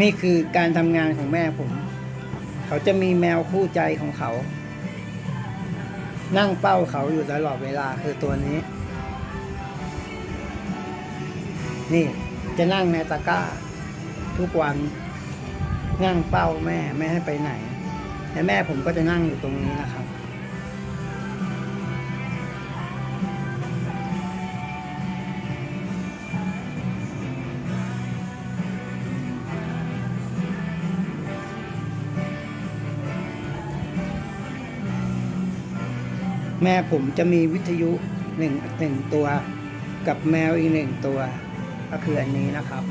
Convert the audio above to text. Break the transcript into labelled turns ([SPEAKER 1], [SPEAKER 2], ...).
[SPEAKER 1] นี่คือการทำงานของแม่ผม เขาจะมีแมวคู่ใจของเขา นั่งเป้าเขาอยู่ตลอดเวลาคือตัวนี้ นี่จะนั่งในตะกร้า ทุกวันนั่งเป้าแม่ไม่ให้ไปไหน และแม่ผมก็จะนั่งอยู่ตรงนี้นะครับ แม่ผมจะมีวิทยุหนึ่งหนึ่งตัว กับแมวอีกหนึ่งตัว ก็คืออันนี้นะครับ